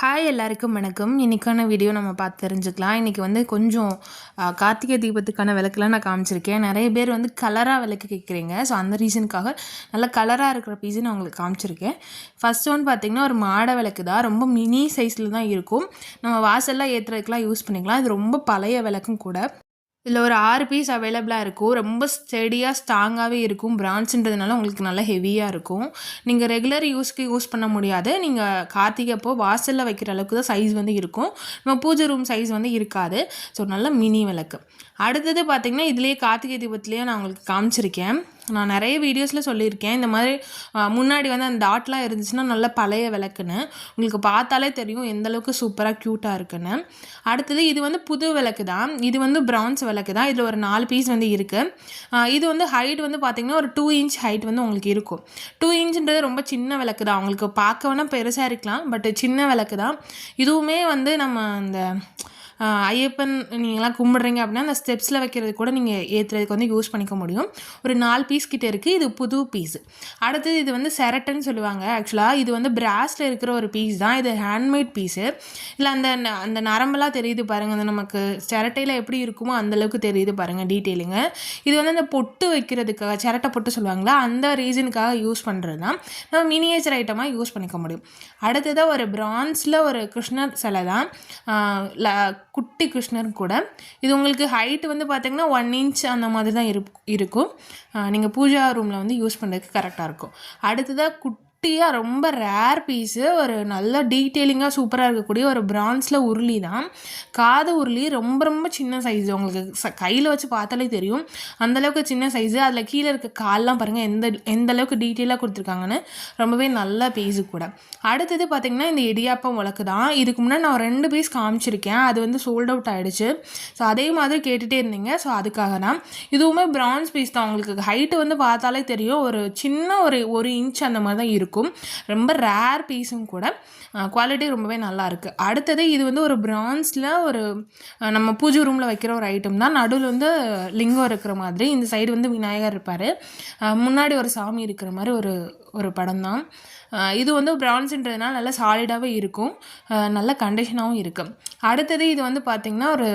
Hi எல்லாருக்கும் வணக்கம். இன்றைக்கான வீடியோ நம்ம பார்த்து தெரிஞ்சுக்கலாம். இன்றைக்கி வந்து கொஞ்சம் கார்த்திகை தீபத்துக்கான விளக்குலாம் நான் காமிச்சிருக்கேன். நிறைய பேர் வந்து கலராக விளக்கு கேட்குறீங்க. ஸோ அந்த ரீசனுக்காக நல்ல கலராக இருக்கிற பீஸு நான் உங்களுக்கு காமிச்சிருக்கேன். ஃபஸ்ட் ஒன் பார்த்திங்கன்னா ஒரு மாட விளக்கு தான். ரொம்ப மினி சைஸில் தான் இருக்கும். நம்ம வாசல்லாம் ஏற்றுறதுக்குலாம் யூஸ் பண்ணிக்கலாம். இது ரொம்ப பழைய விளக்கும் கூட. இதில் ஒரு ஆறு பீஸ் அவைலபிளாக இருக்கும். ரொம்ப ஸ்டெடியாக ஸ்ட்ராங்காகவே இருக்கும். பிரான்ச்சுன்றதுனால உங்களுக்கு நல்லா ஹெவியாக இருக்கும். நீங்கள் ரெகுலர் யூஸ்க்கு யூஸ் பண்ண முடியாது. நீங்கள் கார்த்திகை அப்போ வாசலில் வைக்கிற அளவுக்கு தான் சைஸ் வந்து இருக்கும். நம்ம பூஜை ரூம் சைஸ் வந்து இருக்காது. ஸோ நல்ல மினி விளக்கு. அடுத்தது பார்த்திங்கன்னா இதுலேயே கார்த்திகை தீபத்துலேயே நான் உங்களுக்கு காமிச்சிருக்கேன். நான் நிறைய வீடியோஸில் சொல்லியிருக்கேன். இந்த மாதிரி முன்னாடி வந்து அந்த டாட்லாம் இருந்துச்சுன்னா நல்ல பழைய விளக்குன்னு. உங்களுக்கு பார்த்தாலே தெரியும் எந்தளவுக்கு சூப்பராக க்யூட்டாக இருக்குன்னு. அடுத்தது இது வந்து புது விளக்கு தான். இது வந்து ப்ரௌன்ஸ் விளக்கு தான். இதில் ஒரு நாலு பீஸ் வந்து இருக்குது இது வந்து ஹைட் வந்து பார்த்திங்கன்னா ஒரு டூ இன்ச் ஹைட் வந்து உங்களுக்கு இருக்கும். டூ இன்ச்ன்றது ரொம்ப சின்ன விளக்கு தான். உங்களுக்கு பார்க்க வேணால் பெருசாக இருக்கலாம். பட் சின்ன விளக்கு தான். இதுவுமே வந்து நம்ம அந்த ஐயப்பன் நீங்களாம் கும்பிட்றீங்க அப்படின்னா அந்த ஸ்டெப்ஸில் வைக்கிறது கூட நீங்கள் ஏற்றுறதுக்கு வந்து யூஸ் பண்ணிக்க முடியும். ஒரு நாலு பீஸ் கிட்டே இருக்குது இது புது பீஸ் அடுத்தது இது வந்து செரட்டன் சொல்லுவாங்க. ஆக்சுவலாக இது வந்து பிராஸில் இருக்கிற ஒரு பீஸ் தான். இது ஹேண்ட்மேட் பீஸு இல்லை அந்த ந- அந்த நரம்பெல்லாம் தெரியுது பாருங்கள் அந்த நமக்கு சிரட்டையில் எப்படி இருக்குமோ அந்தளவுக்கு தெரியுது பாருங்கள் டீட்டெயிலுங்க இது வந்து அந்த பொட்டு வைக்கிறதுக்காக சிரட்டை பொட்டு சொல்லுவாங்களா? அந்த ரீசனுக்காக யூஸ் பண்ணுறது தான். நம்ம மினியேச்சர் ஐட்டமாக யூஸ் பண்ணிக்க முடியும். அடுத்ததாக ஒரு பிரான்ஸில் ஒரு கிருஷ்ணர் சிலை தான். குட்டி கிருஷ்ணர் கூட. இது உங்களுக்கு ஹைட் வந்து பார்த்தீங்கன்னா ஒன் இன்ச் அந்த மாதிரி தான் இருக்கும். நீங்கள் பூஜா ரூமில் வந்து யூஸ் பண்ணுறதுக்கு கரெக்டாக இருக்கும். அடுத்ததாக குட்டியாக ரொம்ப ரேர் பீஸு ஒரு நல்ல டீட்டெயிலிங்காக சூப்பராக இருக்கக்கூடிய ஒரு பிரான்ஸில் உருளி தான். காது உருளி ரொம்ப ரொம்ப சின்ன சைஸ் உங்களுக்கு ச கையில் வச்சு பார்த்தாலே தெரியும். அந்தளவுக்கு சின்ன சைஸு அதில் கீழே இருக்க கால்லாம் பாருங்கள் எந்த எந்த அளவுக்கு டீட்டெயிலாக கொடுத்துருக்காங்கன்னு ரொம்பவே நல்ல பீஸு கூட. அடுத்தது பார்த்திங்கன்னா இந்த இடியாப்பம் உலக்கு தான். இதுக்கு முன்னாடி நான் ரெண்டு பீஸ் காமிச்சிருக்கேன். அது வந்து சோல்ட் அவுட் ஆகிடுச்சு ஸோ அதே மாதிரி கேட்டுகிட்டே இருந்தீங்க. ஸோ அதுக்காக தான். இதுவுமே பிரான்ஸ் பீஸ் தான். உங்களுக்கு ஹைட்டு வந்து பார்த்தாலே தெரியும். ஒரு சின்ன ஒரு ஒரு இன்ச் அந்த மாதிரி தான் இருக்கும். இருக்கும். ரொம்ப ரேர் பீஸும் கூட. குவாலிட்டி ரொம்பவே நல்லா இருக்குது அடுத்தது இது வந்து ஒரு பிரான்ஸில் ஒரு நம்ம பூஜை ரூமில் வைக்கிற ஒரு ஐட்டம் தான். நடுவில் வந்து லிங்கம் இருக்கிற மாதிரி. இந்த சைடு வந்து விநாயகர் இருப்பார். முன்னாடி ஒரு சாமி இருக்கிற மாதிரி ஒரு ஒரு படம் தான். இது வந்து பிரான்ஸுன்றதுனால நல்லா சாலிடாகவே இருக்கும். நல்ல கண்டிஷனாகவும் இருக்குது அடுத்தது இது வந்து பார்த்திங்கன்னா ஒரு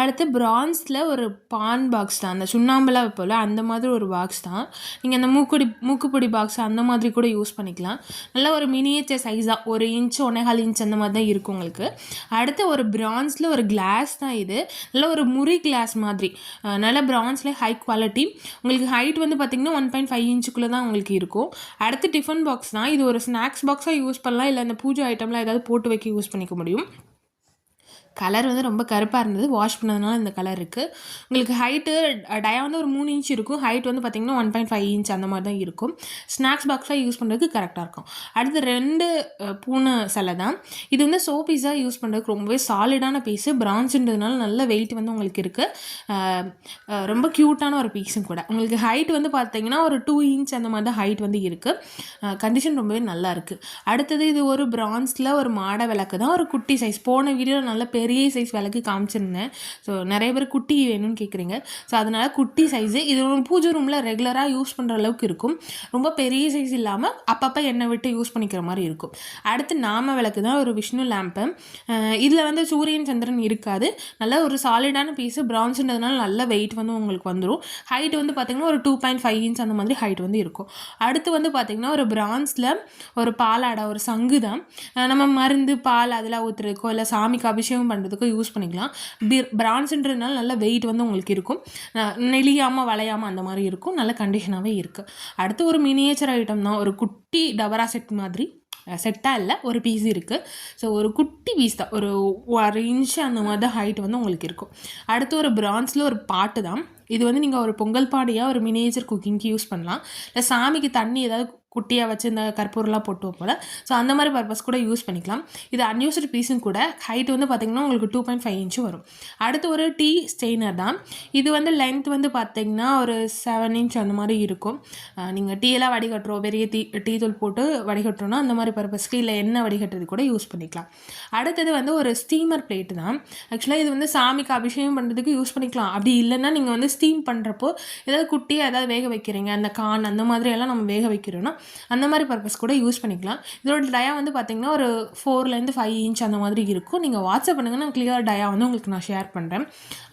அடுத்து பிரான்ஸில் ஒரு பான் பாக்ஸ் தான். அந்த சுண்ணாம்பெல்லாம் வைப்போம்ல அந்த மாதிரி ஒரு பாக்ஸ் தான். நீங்கள் அந்த மூக்குடி மூக்குப்பொடி பாக்ஸ் அந்த மாதிரி கூட யூஸ் பண்ணிக்கலாம். நல்ல ஒரு மினியேச்சர் சைஸ் தான். ஒரு இன்ச் ஒன்னேகால் இன்ச் அந்த மாதிரி தான் இருக்கும் உங்களுக்கு. அடுத்து ஒரு பிரான்ஸில் ஒரு கிளாஸ் தான் இது. நல்ல ஒரு முறி கிளாஸ் மாதிரி. நல்ல பிரான்ஸில் ஹை குவாலிட்டி உங்களுக்கு ஹைட் வந்து பார்த்திங்கன்னா ஒன் பாயிண்ட் ஃபைவ் இன்ச்சுக்குள்ளே தான் உங்களுக்கு இருக்கும். அடுத்து டிஃபன் பாக்ஸ் தான். இது ஒரு ஸ்நாக்ஸ் பாக்ஸாக யூஸ் பண்ணலாம். இல்லை அந்த பூஜை ஐட்டம்லாம் ஏதாவது போட்டு வைக்க யூஸ் பண்ணிக்க முடியும். கலர் வந்து ரொம்ப கருப்பாக இருந்தது. வாஷ் பண்ணதுனால இந்த கலர் இருக்குது உங்களுக்கு ஹைட்டு டயா வந்து ஒரு மூணு இன்ச் இருக்கும். ஹைட் வந்து பார்த்திங்கன்னா ஒன் பாயிண்ட் ஃபைவ் இன்ச் அந்த மாதிரி தான் இருக்கும். ஸ்நாக்ஸ் பாக்ஸாக யூஸ் பண்ணுறதுக்கு கரெக்டாக இருக்கும். அடுத்து ரெண்டு பூனை சிலை தான். இது வந்து சோ பீஸாக யூஸ் பண்ணுறதுக்கு ரொம்பவே சாலிடான பீஸு பிரான்ச்சுன்றதுனால நல்ல வெயிட் வந்து உங்களுக்கு இருக்குது ரொம்ப க்யூட்டான ஒரு பீஸும் கூட. உங்களுக்கு ஹைட் வந்து பார்த்தீங்கன்னா ஒரு டூ இன்ச் அந்த மாதிரி தான் ஹைட் வந்து இருக்குது கண்டிஷன் ரொம்பவே நல்லா இருக்குது அடுத்தது இது ஒரு பிரான்ஸில் ஒரு மாட விளக்கு தான் ஒரு குட்டி சைஸ் போன வீடியோவில் நல்ல பெரிய சைஸ் விளக்கு காமிச்சிருந்தேன். ஸோ நிறைய பேர் குட்டி வேணும்னு கேட்குறீங்க ஸோ அதனால் குட்டி சைஸு இது ஒரு பூஜை ரூமில் ரெகுலராக யூஸ் பண்ணுற அளவுக்கு இருக்கும். ரொம்ப பெரிய சைஸ் இல்லாமல் அப்பப்போ எண்ணெய் விட்டு யூஸ் பண்ணிக்கிற மாதிரி இருக்கும். அடுத்து நாம விளக்கு தான் ஒரு விஷ்ணு லேம்பு இதில் வந்து சூரியன் சந்திரன் இருக்காது. நல்ல ஒரு சாலிடான பீஸு பிரான்ஸ்ன்றதுனால நல்ல வெயிட் வந்து உங்களுக்கு வந்துடும் ஹைட் வந்து பார்த்திங்கன்னா ஒரு டூ பாயிண்ட் ஃபைவ் இன்ச் அந்த மாதிரி ஹைட் வந்து இருக்கும். அடுத்து வந்து பார்த்திங்கன்னா ஒரு பிரான்ஸில் ஒரு பாலாடை ஒரு சங்கு தான். நம்ம மருந்து பால் அதெல்லாம் ஊற்றுறதுக்கோ இல்லை சாமிக்கு அபிஷேகம் பண்ணுறதுக்கும் யூஸ் பண்ணிக்கலாம். பி பிராண்ட்ஸுன்றதுனால நல்ல வெயிட் வந்து உங்களுக்கு இருக்கும். நெளியாமல் வளையாமல் அந்த மாதிரி இருக்கும். நல்ல கண்டிஷனாகவே இருக்குது அடுத்து ஒரு மினியேச்சர் ஐட்டம் தான். ஒரு குட்டி டபரா செட் மாதிரி. செட்டாக இல்லை ஒரு பீஸ் இருக்குது ஸோ ஒரு குட்டி பீஸ் தான். ஒரு ஒரு இன்ச் அந்த மாதிரி தான் ஹைட் வந்து உங்களுக்கு இருக்கும். அடுத்து ஒரு பிரான்ஸில் ஒரு பாட்டு தான். இது வந்து நீங்கள் ஒரு பொங்கல் பாடியாக ஒரு மினியேச்சர் குக்கிங்க்கு யூஸ் பண்ணலாம். இல்லை சாமிக்கு தண்ணி ஏதாவது குட்டியாக வச்சு இந்த கற்பூரெலாம் போட்டு போல் ஸோ அந்த மாதிரி பர்பஸ் கூட யூஸ் பண்ணிக்கலாம். இது அன்யூஸ்டு பீஸும் கூட ஹைட் வந்து பார்த்திங்கன்னா உங்களுக்கு டூ பாயிண்ட் ஃபைவ் இன்ச்சு வரும். அடுத்து ஒரு டீ ஸ்டெய்னர் தான். இது வந்து லென்த் வந்து பார்த்திங்கன்னா ஒரு செவன் இன்ச் அந்த மாதிரி இருக்கும். நீங்கள் டீயெல்லாம் வடிகட்டுறோம் பெரிய டீ டீ தூள் போட்டு வடிகட்டுறோன்னா அந்த மாதிரி பர்பஸ்க்கு இல்லை எண்ணெய் வடிகட்டுறது கூட யூஸ் பண்ணிக்கலாம். அடுத்தது வந்து ஒரு ஸ்டீமர் பிளேட்டு தான். ஆக்சுவலாக இது வந்து சாமிக்கு அபிஷேகம் பண்ணுறதுக்கு யூஸ் பண்ணிக்கலாம். அப்படி இல்லைன்னா நீங்கள் வந்து ஸ்டீம் பண்ணுறப்போ ஏதாவது குட்டியாக ஏதாவது வேக வைக்கிறீங்க அந்த கான் அந்த மாதிரியெல்லாம் நம்ம வேக வைக்கிறோன்னா அந்த மாதிரி பர்பஸ் கூட யூஸ் பண்ணிக்கலாம். இதோட டயா வந்து பார்த்திங்கன்னா ஒரு ஃபோர்லேருந்து ஃபைவ் இன்ச் அந்த மாதிரி இருக்கும். நீங்கள் வாட்ஸ்அப் பண்ணுங்கள் நான் கிளியர் டயா வந்து உங்களுக்கு நான் ஷேர் பண்ணுறேன்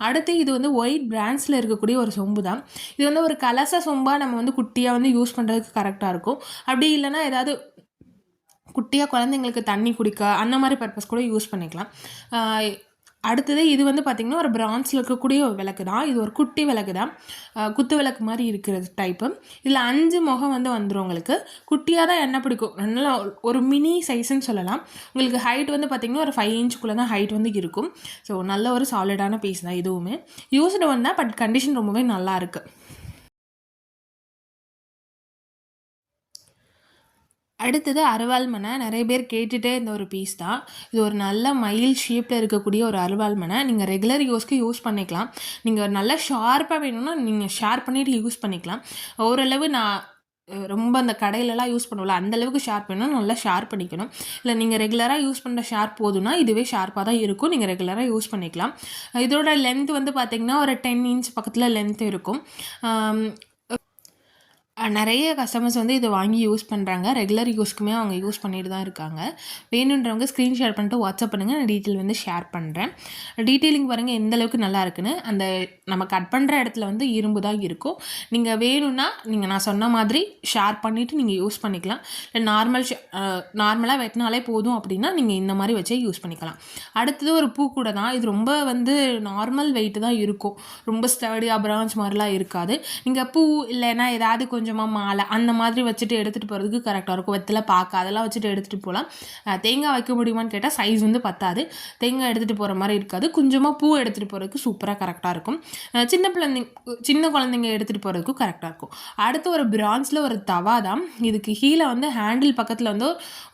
அடுத்து இது வந்து ஒயிட் பிராண்ட்ஸில் இருக்கக்கூடிய ஒரு சொம்பு தான். இது வந்து ஒரு கலச சொம்பாக நம்ம வந்து குட்டியாக வந்து யூஸ் பண்ணுறதுக்கு கரெக்டாக இருக்கும். அப்படி இல்லைன்னா ஏதாவது குட்டியாக குழந்தைங்களுக்கு தண்ணி குடிக்க அந்த மாதிரி பர்பஸ் கூட யூஸ் பண்ணிக்கலாம். அடுத்தது இது வந்து பார்த்திங்கன்னா ஒரு பிரான்ஸில் இருக்கக்கூடிய ஒரு விளக்கு தான். இது ஒரு குட்டி விளக்கு தான். குத்து விளக்கு மாதிரி இருக்கிற டைப்பு இதில் அஞ்சு முகம் வந்து வந்துடும் உங்களுக்கு. குட்டியாக தான் என்ன பிடிக்கும். நல்லா ஒரு மினி சைஸ்ன்னு சொல்லலாம். உங்களுக்கு ஹைட் வந்து பார்த்திங்கன்னா ஒரு ஃபைவ் இன்ச்சுக்குள்ளே தான் ஹைட் வந்து இருக்கும். ஸோ நல்ல ஒரு சாலிடான பீஸ் தான் இதுவுமே. யூஸ்டு வந்தால் பட் கண்டிஷன் ரொம்பவே நல்லா அடுத்தது அருவாள் மனை நிறைய பேர் கேட்டுகிட்டே இந்த ஒரு பீஸ் தான். இது ஒரு நல்ல மயில் ஷேப்பில் இருக்கக்கூடிய ஒரு அருவாள் மனை நீங்கள் ரெகுலர் யூஸ்க்கு யூஸ் பண்ணிக்கலாம். நீங்கள் நல்லா ஷார்ப்பாக வேணும்னா நீங்கள் ஷேர் பண்ணிவிட்டு யூஸ் பண்ணிக்கலாம். ஓரளவு நான் ரொம்ப அந்த கடையிலலாம் யூஸ் பண்ணுவோம்ல அந்தளவுக்கு ஷார்ப் வேணும் நல்லா ஷேர் பண்ணிக்கணும். இல்லை நீங்கள் ரெகுலராக யூஸ் பண்ணுற ஷார்ப் போதும்னா இதுவே ஷார்ப்பாக தான் இருக்கும். நீங்கள் ரெகுலராக யூஸ் பண்ணிக்கலாம். இதோட லென்த் வந்து பார்த்திங்கன்னா ஒரு டென் இன்ச் பக்கத்தில் லென்த் இருக்கும். நிறைய கஸ்டமர்ஸ் வந்து இதை வாங்கி யூஸ் பண்ணுறாங்க ரெகுலர் யூஸ்க்குமே அவங்க யூஸ் பண்ணிட்டு தான் இருக்காங்க. வேணுன்றவங்க ஸ்க்ரீன் ஷேர் பண்ணிட்டு வாட்ஸ்அப் பண்ணுங்கள் நான் டீட்டெயில் வந்து ஷேர் பண்ணுறேன் டீட்டெயிலிங் பாருங்கள் எந்த அளவுக்கு நல்லா இருக்குன்னு. அந்த நம்ம கட் பண்ணுற இடத்துல வந்து இரும்பு தான் இருக்கும். நீங்கள் வேணும்னா நீங்கள் நான் சொன்ன மாதிரி ஷேர் பண்ணிவிட்டு நீங்கள் யூஸ் பண்ணிக்கலாம். இல்லை நார்மல் நார்மலாக வெட்டினாலே போதும் அப்படின்னா நீங்கள் இந்த மாதிரி வச்சே யூஸ் பண்ணிக்கலாம். அடுத்தது ஒரு பூ கூட தான். இது ரொம்ப வந்து நார்மல் வெயிட்டு தான் இருக்கும். ரொம்ப ஸ்டடியாக பிரான்ச் மாதிரிலாம் இருக்காது. நீங்கள் பூ இல்லைன்னா ஏதாவது கொஞ்சம் கொஞ்சமாக மாலை அந்த மாதிரி வச்சுட்டு எடுத்துகிட்டு போகிறதுக்கு கரெக்டாக இருக்கும். வெத்தலை பார்க்க அதெல்லாம் வச்சுட்டு எடுத்துகிட்டு போகலாம். தேங்காய் வைக்க முடியுமான்னு கேட்டால் சைஸ் வந்து பத்தாது. தேங்காய் எடுத்துகிட்டு போகிற மாதிரி இருக்காது. கொஞ்சமாக பூ எடுத்துகிட்டு போகிறதுக்கு சூப்பராக கரெக்டாக இருக்கும். சின்ன பிள்ளைங்க சின்ன குழந்தைங்க எடுத்துகிட்டு போகிறதுக்கும் கரெக்டாக இருக்கும். அடுத்து ஒரு பிரான்ஸில் ஒரு தவா தான். இதுக்கு கீழே வந்து ஹேண்டில் பக்கத்தில் வந்து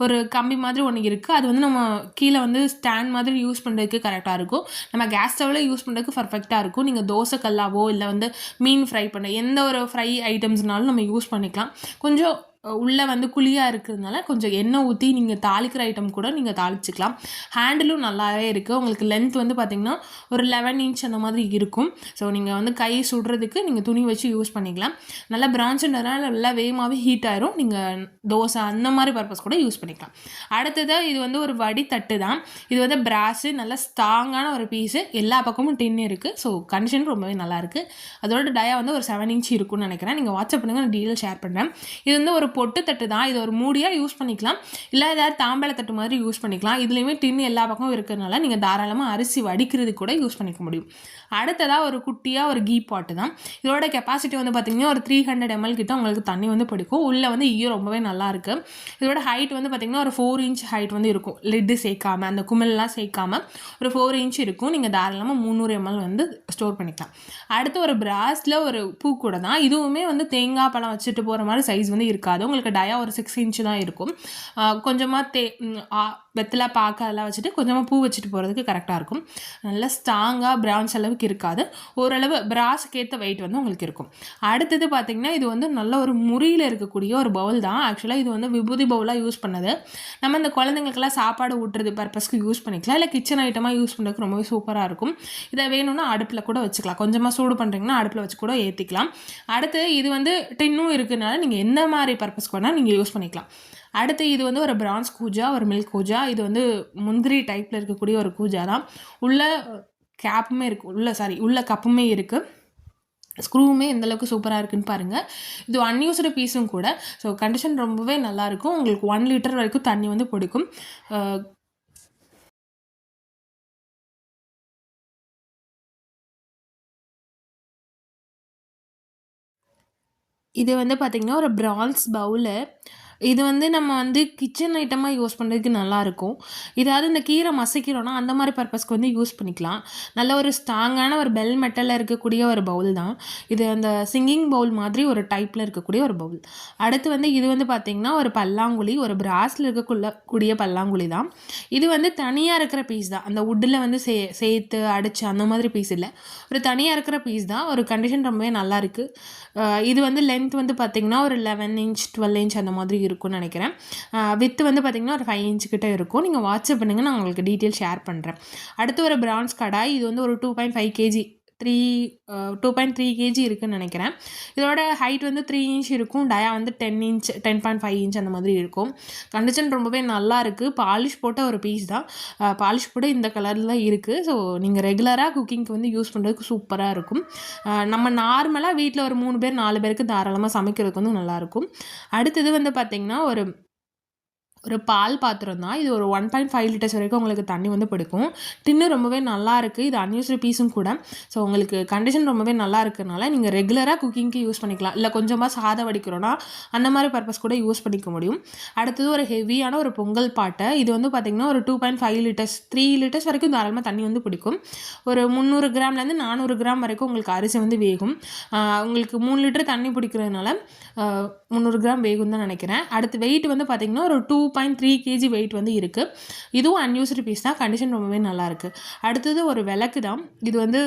ஒரு கம்பி மாதிரி ஒன்று இருக்குது அது வந்து நம்ம கீழே வந்து ஸ்டாண்ட் மாதிரி யூஸ் பண்ணுறதுக்கு கரெக்டாக இருக்கும். நம்ம கேஸ் ஸ்டவ்வில் யூஸ் பண்ணுறதுக்கு பர்ஃபெக்டாக இருக்கும். நீங்கள் தோசை கல்லாவோ இல்லை வந்து மீன் ஃப்ரை பண்ண எந்த ஒரு ஃப்ரை ஐட்டம்ஸ்னாலும் நம்ம நம்ம யூஸ் பண்ணிக்கலாம். கொஞ்சம் உள்ளே வந்து குழியாக இருக்கிறதுனால கொஞ்சம் எண்ணெய் ஊற்றி நீங்கள் தாளிக்கிற ஐட்டம் கூட நீங்கள் தாளிச்சிக்கலாம். ஹேண்டிலும் நல்லாவே இருக்குது உங்களுக்கு லென்த் வந்து பார்த்திங்கன்னா ஒரு லெவன் இன்ச் அந்த மாதிரி இருக்கும். ஸோ நீங்கள் வந்து கை சுடுறதுக்கு நீங்கள் துணி வச்சு யூஸ் பண்ணிக்கலாம். நல்லா பிரான்ச்சுன்றதுனால நல்லா வேகமாகவே ஹீட் ஆயிரும். நீங்கள் தோசை அந்த மாதிரி பர்பஸ் கூட யூஸ் பண்ணிக்கலாம். அடுத்ததாக இது வந்து ஒரு வடி தட்டு தான். இது வந்து பிராஸு நல்லா ஸ்ட்ராங்கான ஒரு பீஸு எல்லா பக்கமும் டின் இருக்குது ஸோ கண்டிஷன் ரொம்பவே நல்லாயிருக்கு அதோட டயா வந்து ஒரு செவன் இன்ச் இருக்கும்னு நினைக்கிறேன். நீங்கள் வாட்ஸ்அப் பண்ணுங்கள் நான் டீட்டெயில் ஷேர் பண்ணுறேன் இது வந்து ஒரு பொட்டு தட்டு தான். இது ஒரு மூடியாக யூஸ் பண்ணிக்கலாம். இல்லை ஏதாவது தாம்பழ தட்டு மாதிரி யூஸ் பண்ணிக்கலாம். இதுலேயுமே டின்னு எல்லா பக்கமும் இருக்கிறதுனால நீங்கள் தாராளமாக அரிசி வடிக்கிறது கூட யூஸ் பண்ணிக்க முடியும். அடுத்ததாக ஒரு குட்டியாக ஒரு கீ பாட்டு தான். இதோட கெப்பாசிட்டி வந்து பார்த்திங்கன்னா ஒரு த்ரீ ஹண்ட்ரட் எம்எல் கிட்ட உங்களுக்கு தண்ணி வந்து பிடிக்கும். உள்ளே வந்து ஈயம் ரொம்பவே நல்லாயிருக்கு இதோட ஹைட் வந்து பார்த்திங்கன்னா ஒரு ஃபோர் இன்ச் ஹைட் வந்து இருக்கும். லிட்டு சேர்க்காம அந்த குமிழ்லாம் சேர்க்காமல் ஒரு ஃபோர் இன்ச் இருக்கும். நீங்கள் தாராளமாக முந்நூறு எம்எல் வந்து ஸ்டோர் பண்ணிக்கலாம். அடுத்து ஒரு பிராஸில் ஒரு பூ கூட தான். இதுவுமே வந்து தேங்காய் பழம் வச்சுட்டு போகிற மாதிரி சைஸ் வந்து இருக்காது. உங்களுக்கு டயா ஒரு சிக்ஸ் இன்ச்சு தான் இருக்கும். கொஞ்சமாக தே வெத்தலை பாக்க அதெல்லாம் வச்சுட்டு கொஞ்சமாக பூ வச்சுட்டு போகிறதுக்கு கரெக்டாக இருக்கும். நல்லா ஸ்ட்ராங்காக ப்ரௌன்ஸ் அளவுக்கு இருக்காது. ஓரளவு பிராஸுக்கு ஏற்ற வெயிட் வந்து உங்களுக்கு இருக்கும். அடுத்தது பார்த்திங்கன்னா இது வந்து நல்ல ஒரு முறியில் இருக்கக்கூடிய ஒரு பவுல் தான். ஆக்சுவலாக இது வந்து விபூதி பவுலாக யூஸ் பண்ணது. நம்ம இந்த குழந்தைங்களுக்கெல்லாம் சாப்பாடு ஊட்டுறது பர்பஸ்க்கு யூஸ் பண்ணிக்கலாம். இல்லை கிச்சன் ஐட்டமாக யூஸ் பண்ணுறதுக்கு ரொம்பவே சூப்பராக இருக்கும். இதை வேணும்னா அடுப்பில் கூட வச்சுக்கலாம். கொஞ்சமாக சூடு பண்ணுறீங்கன்னா அடுப்பில் வச்சு கூட ஏற்றிக்கலாம் அடுத்து இது வந்து டின்னும் இருக்கிறதுனால நீங்கள் எந்த மாதிரி பர்பஸ்க்கு வேணால் நீங்கள் யூஸ் பண்ணிக்கலாம். அடுத்து இது வந்து ஒரு பிரான்ஸ் கூஜா ஒரு மில்க் கூஜா. இது வந்து முந்திரி டைப்பில் இருக்கக்கூடிய ஒரு கூஜா தான். உள்ள கேப்புமே இருக்குது உள்ள சாரி உள்ள கப்புமே இருக்குது ஸ்க்ரூவுமே எந்தளவுக்கு சூப்பராக இருக்குன்னு பாருங்கள் இது அன்யூஸ்டு பீஸும் கூட. ஸோ கண்டிஷன் ரொம்பவே நல்லாயிருக்கும் உங்களுக்கு ஒன் லிட்டர் வரைக்கும் தண்ணி வந்து பிடிக்கும். இது வந்து பார்த்திங்கன்னா ஒரு ப்ரான்ஸ் பவுலு இது வந்து நம்ம வந்து கிச்சன் ஐட்டமாக யூஸ் பண்ணுறதுக்கு நல்லாயிருக்கும் இதாவது இந்த கீரை மசிக்கிறோன்னா அந்த மாதிரி பர்பஸ்க்கு வந்து யூஸ் பண்ணிக்கலாம். நல்ல ஒரு ஸ்ட்ராங்கான ஒரு பெல் மெட்டலில் இருக்கக்கூடிய ஒரு பவுல் தான். இது அந்த சிங்கிங் பவுல் மாதிரி ஒரு டைப்பில் இருக்கக்கூடிய ஒரு பவுல் அடுத்து வந்து இது வந்து பார்த்திங்கன்னா ஒரு பல்லாங்குழி ஒரு பிராஸில் இருக்கக்குள்ள கூடிய பல்லாங்குழி தான். இது வந்து தனியாக இருக்கிற பீஸ் தான். அந்த உட்டில் வந்து சே சேர்த்து அடித்து அந்த மாதிரி பீஸ் இல்லை. ஒரு தனியாக இருக்கிற பீஸ் தான். ஒரு கண்டிஷன் ரொம்பவே நல்லா இருக்குது இது வந்து லென்த் வந்து பார்த்திங்கன்னா ஒரு லெவன் இன்ச் டுவெல் இன்ச் அந்த மாதிரி இருக்கும்னு நினைக்கிறேன். வித்து வந்து பார்த்திங்கன்னா ஒரு ஃபைவ் இன்ச் கிட்டே இருக்கும். நீங்கள் வாட்ஸ்அப் பண்ணுங்கள் நான் உங்களுக்கு டீட்டெயில் ஷேர் பண்ணுறேன் அடுத்து ஒரு பிரான்ஸ் கடாய் இது வந்து ஒரு two point five kg three two point three kg இருக்குதுன்னு நினைக்கிறேன். இதோட ஹைட் வந்து த்ரீ இன்ச் இருக்கும். டயா வந்து ten inch ten point five inch அந்த மாதிரி இருக்கும். கண்டிஷன் ரொம்பவே நல்லா இருக்குது பாலிஷ் போட்ட ஒரு பீஸ் தான். பாலிஷ் போட இந்த கலரில் தான் இருக்குது ஸோ நீங்கள் ரெகுலராக குக்கிங்க்கு வந்து யூஸ் பண்ணுறதுக்கு சூப்பராக இருக்கும். நம்ம நார்மலாக வீட்டில் ஒரு மூணு பேர் நாலு பேருக்கு தாராளமாக சமைக்கிறதுக்கு வந்து நல்லாயிருக்கும் அடுத்தது வந்து பார்த்திங்கன்னா ஒரு ஒரு பால் பாத்திரம் தான். இது ஒரு ஒன் பாயிண்ட் ஃபைவ் லிட்டர்ஸ் வரைக்கும் உங்களுக்கு தண்ணி வந்து பிடிக்கும். டின்னு ரொம்பவே நல்லா இருக்குது இது அன்யூஸ்டு பீஸும் கூட. ஸோ உங்களுக்கு கண்டிஷன் ரொம்பவே நல்லா இருக்கிறனால நீங்கள் ரெகுலராக குக்கிங்க்கு யூஸ் பண்ணிக்கலாம். இல்லை கொஞ்சமாக சாதம் வடிக்கிறோன்னா அந்த மாதிரி பர்பஸ் கூட யூஸ் பண்ணிக்க முடியும். அடுத்தது ஒரு ஹெவியான ஒரு பொங்கல் பாட்டை. இது வந்து பார்த்திங்கன்னா ஒரு two point five litres three litres வரைக்கும் தாராளமாக தண்ணி வந்து பிடிக்கும். ஒரு முந்நூறு கிராம்லேருந்து நானூறு கிராம் வரைக்கும் உங்களுக்கு அரிசி வந்து வேகும். உங்களுக்கு மூணு லிட்டர் தண்ணி பிடிக்கிறதுனால முந்நூறு கிராம் வேகும் தான் நினைக்கிறேன். அடுத்து வெயிட் வந்து பார்த்திங்கன்னா ஒரு two point three kg weight வந்து இருக்குது இதுவும் அன்யூஸ்டு பீஸ் தான். கண்டிஷன் ரொம்பவே நல்லாயிருக்கு அடுத்தது ஒரு விளக்கு தான். இது வந்து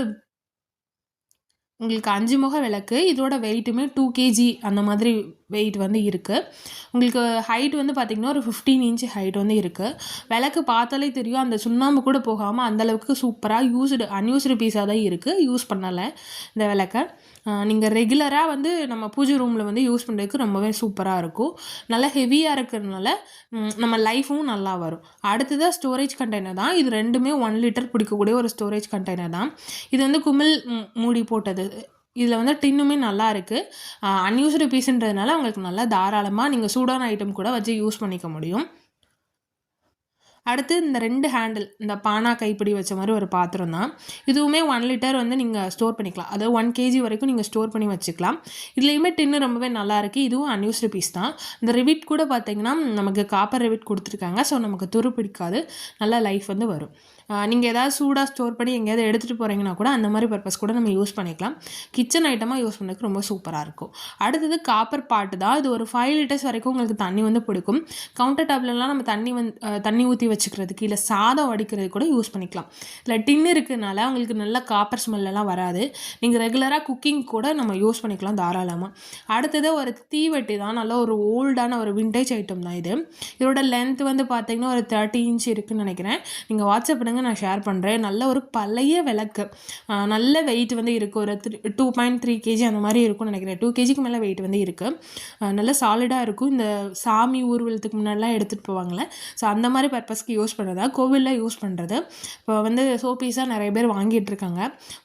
உங்களுக்கு அஞ்சு முக விளக்கு. இதோட வெயிட்டுமே டூ கேஜி அந்த மாதிரி வெயிட் வந்து இருக்குது உங்களுக்கு ஹைட் வந்து பார்த்திங்கன்னா ஒரு ஃபிஃப்டீன் இன்ச் ஹைட் வந்து இருக்குது விளக்கு பார்த்தாலே தெரியும். அந்த சுண்ணாம்பு கூட போகாமல் அந்தளவுக்கு சூப்பராக யூஸ்டு அன்யூஸ்டு பீஸாக தான் இருக்குது யூஸ் பண்ணலை இந்த விளக்கை. நீங்கள் ரெகுலராக வந்து நம்ம பூஜை ரூமில் வந்து யூஸ் பண்ணுறதுக்கு ரொம்பவே சூப்பராக இருக்கும். நல்லா ஹெவியாக இருக்கிறதுனால நம்ம லைஃபும் நல்லா வரும். அடுத்ததாக ஸ்டோரேஜ் கண்டெய்னர் தான். இது ரெண்டுமே ஒன் லிட்டர் பிடிக்கக்கூடிய ஒரு ஸ்டோரேஜ் கண்டெய்னர் தான். இது வந்து குமிழ் மூடி போட்டது. இதில் வந்து டின்னுமே நல்லா இருக்குது அன்யூஸ்டு பீஸுன்றதுனால உங்களுக்கு நல்லா தாராளமாக நீங்கள் சூடான ஐட்டம் கூட வச்சு யூஸ் பண்ணிக்க முடியும். அடுத்து இந்த ரெண்டு ஹேண்டில் இந்த பானா கைப்பிடி வச்ச மாதிரி ஒரு பாத்திரம் தான். இதுவுமே ஒன் லிட்டர் வந்து நீங்கள் ஸ்டோர் பண்ணிக்கலாம். அதாவது ஒன் கேஜி வரைக்கும் நீங்கள் ஸ்டோர் பண்ணி வச்சுக்கலாம். இதுலேயுமே டின்னு ரொம்பவே நல்லாயிருக்கு இதுவும் அன்யூஸ்டு பீஸ் தான். இந்த ரிவிட் கூட பார்த்தீங்கன்னா நமக்கு காப்பர் ரிவிட் கொடுத்துருக்காங்க. ஸோ நமக்கு துரு பிடிக்காது. நல்லா லைஃப் வந்து வரும். நீங்கள் ஏதாவது சூடாக ஸ்டோர் பண்ணி எங்கேயாவது எடுத்துகிட்டு போகிறீங்கன்னா கூட அந்த மாதிரி பர்பஸ் கூட நம்ம யூஸ் பண்ணிக்கலாம். கிச்சன் ஐட்டமாக யூஸ் பண்ணுறதுக்கு ரொம்ப சூப்பராக இருக்கும். அடுத்தது காப்பர் பாட்டு தான். இது ஒரு ஃபைவ் லிட்டர்ஸ் வரைக்கும் உங்களுக்கு தண்ணி வந்து பிடிக்கும். கவுண்டர் டாப்லலாம் நம்ம தண்ணி வந்து தண்ணி ஊற்றி வச்சுக்கிறதுக்கு இல்லை சாதம் வடிக்கிறது கூட யூஸ் பண்ணிக்கலாம். இல்லை டின்னு இருக்கிறதுனால அவங்களுக்கு நல்ல காப்பர் ஸ்மெல்லாம் வராது. நீங்கள் ரெகுலராக குக்கிங் கூட நம்ம யூஸ் பண்ணிக்கலாம் தாராளமாக அடுத்தது ஒரு தீவெட்டி தான். நல்ல ஒரு ஓல்டான ஒரு விண்டேஜ் ஐட்டம் தான் இது. இதோட லென்த் வந்து பார்த்தீங்கன்னா ஒரு தேர்ட்டி இன்ச் இருக்குன்னு நினைக்கிறேன். நீங்கள் வாட்ஸ்அப் பண்ணுங்க நான் ஷேர் பண்ணுறேன் நல்ல ஒரு பழைய விளக்கு. நல்ல வெயிட் வந்து இருக்குது ஒரு three two point three kg அந்த மாதிரி இருக்கும்னு நினைக்கிறேன். டூ கேஜிக்கு மேலே வெயிட் வந்து இருக்குது நல்ல சாலிடாக இருக்கும். இந்த சாமி ஊர்வலத்துக்கு முன்னாடிலாம் எடுத்துகிட்டு போவாங்களே ஸோ அந்த மாதிரி பர்பஸ் பர்பஸ்க்கு யூஸ் பண்ணுறதா கோவிலில் யூஸ் பண்ணுறது. இப்போ வந்து சோப்பீஸாக நிறைய பேர் வாங்கிட்டு இருக்காங்க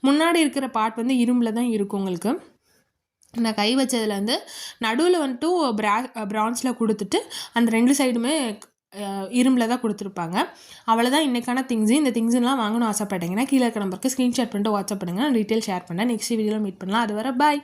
முன்னாடி இருக்கிற பார்ட் வந்து இரும்பில் தான் இருக்கும் உங்களுக்கு. நான் கை வச்சதில் வந்து நடுவில் வந்துட்டு பிரா ப்ரான்ஸில் கொடுத்துட்டு அந்த ரெண்டு சைடுமே இரும்பில் தான் கொடுத்துருப்பாங்க. அவ்வளோதான் இன்றைக்கான திங்ஸு இந்த திங்ஸ்லாம் வாங்கணும் ஆசைப்பட்டீங்கன்னா கீழே இருக்க நம்பருக்கு ஸ்க்ரீன்ஷாட் பண்ணிட்டு வாட்ஸ்அப் பண்ணுங்கள் நான் டீட்டெயில் ஷேர் பண்ணேன் நெக்ஸ்ட் வீடியோவில் மீட் பண்ணலாம். அது வர பாய்